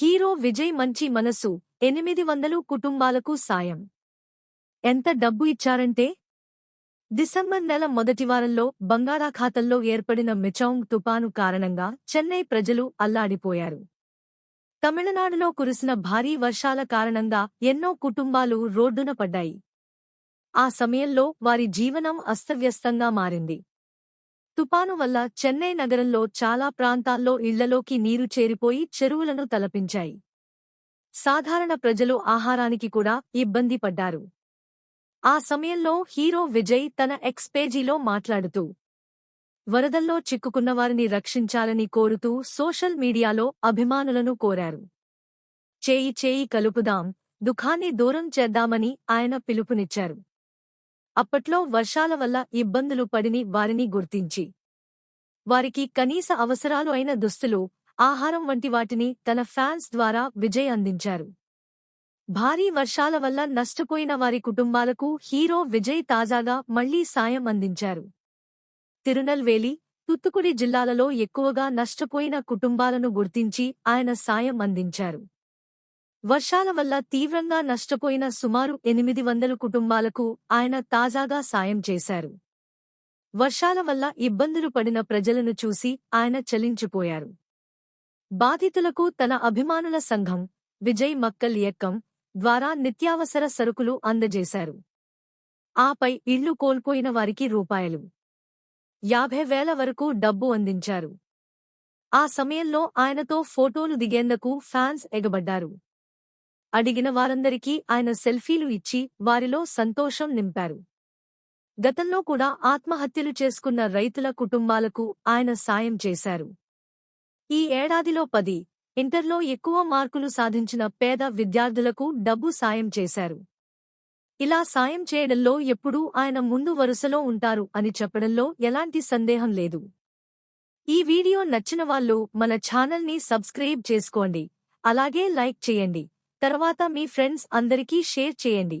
Hero Vijay మంచి మనసు ఎనిమిది వందలు కుటుంబాలకు సాయం. ఎంత డబ్బు ఇచ్చారంటే? డిసెంబర్ నెల మొదటి వారంలో బంగాళాఖాతంలో ఏర్పడిన మిచౌంగ్ తుపాను కారణంగా చెన్నై ప్రజలు అల్లాడిపోయారు. తమిళనాడులో కురిసిన భారీ వర్షాల కారణంగా ఎన్నో కుటుంబాలు రోడ్డున పడ్డాయి. ఆ సమయంలో వారి జీవనం అస్తవ్యస్తంగా మారింది. తుపాను వల్ల చెన్నై నగరంలో చాలా ప్రాంతాల్లో ఇళ్ళలోకి నీరు చేరిపోయి చెరువులను తలపించాయి. సాధారణ ప్రజలు ఆహారానికి కూడా ఇబ్బంది పడ్డారు. ఆ సమయంలో హీరో విజయ్ తన ఎక్స్ పేజీలో మాట్లాడుతూ వరదల్లో చిక్కుకున్నవారిని రక్షించాలని కోరుతూ సోషల్ మీడియాలో అభిమానులను కోరారు. చేయి చేయి కలుపుదాం దుఃఖాన్ని దూరం చేద్దామని ఆయన పిలుపునిచ్చారు. అప్పట్లో వర్షాల వల్ల ఇబ్బందులు పడిని వారిని గుర్తించి వారికి కనీస అవసరాలు అయిన దుస్తులు ఆహారం వంటి వాటిని తన ఫ్యాన్స్ ద్వారా విజయ్ అందించారు. భారీ వర్షాల వల్ల నష్టపోయిన వారి కుటుంబాలకు హీరో విజయ్ తాజాగా మళ్ళీ సాయం అందించారు. తిరునల్వేలి తుత్తుకుడి జిల్లాలలో ఎక్కువగా నష్టపోయిన కుటుంబాలను గుర్తించి ఆయన సాయం అందించారు. వర్షాల వల్ల తీవ్రంగా నష్టపోయిన సుమారు ఎనిమిది వందల కుటుంబాలకు ఆయన తాజాగా సాయం చేశారు. వర్షాల వల్ల ఇబ్బందులు పడిన ప్రజలను చూసి ఆయన చలించిపోయారు. బాధితులకు తన అభిమానుల సంఘం విజయ్ మక్కల్ యక్కం ద్వారా నిత్యావసర సరుకులు అందజేశారు. ఆపై ఇళ్ళు కోల్పోయిన వారికి రూపాయలు. యాభై వేల వరకు డబ్బు అందించారు. ఆ సమయంలో ఆయనతో ఫోటోలు దిగేందుకు ఫ్యాన్స్ ఎగబడ్డారు. అడిగిన వారందరికీ ఆయన సెల్ఫీలు ఇచ్చి వారిలో సంతోషం నింపారు. గతంలో కూడా ఆత్మహత్యలు చేసుకున్న రైతుల కుటుంబాలకు ఆయన సాయం చేశారు. ఈ ఏడాదిలో పది ఇంటర్లో ఎక్కువ మార్కులు సాధించిన పేద విద్యార్థులకు డబ్బు సాయం చేశారు. ఇలా సాయం చేయడంలో ఎప్పుడూ ఆయన ముందు వరుసలో ఉంటారు అని చెప్పడంలో ఎలాంటి సందేహం లేదు. ఈ వీడియో నచ్చిన వాళ్ళు మన ఛానల్ని సబ్స్క్రైబ్ చేసుకోండి అలాగే లైక్ చేయండి తర్వాత మీ ఫ్రెండ్స్ అందరికీ షేర్ చేయండి.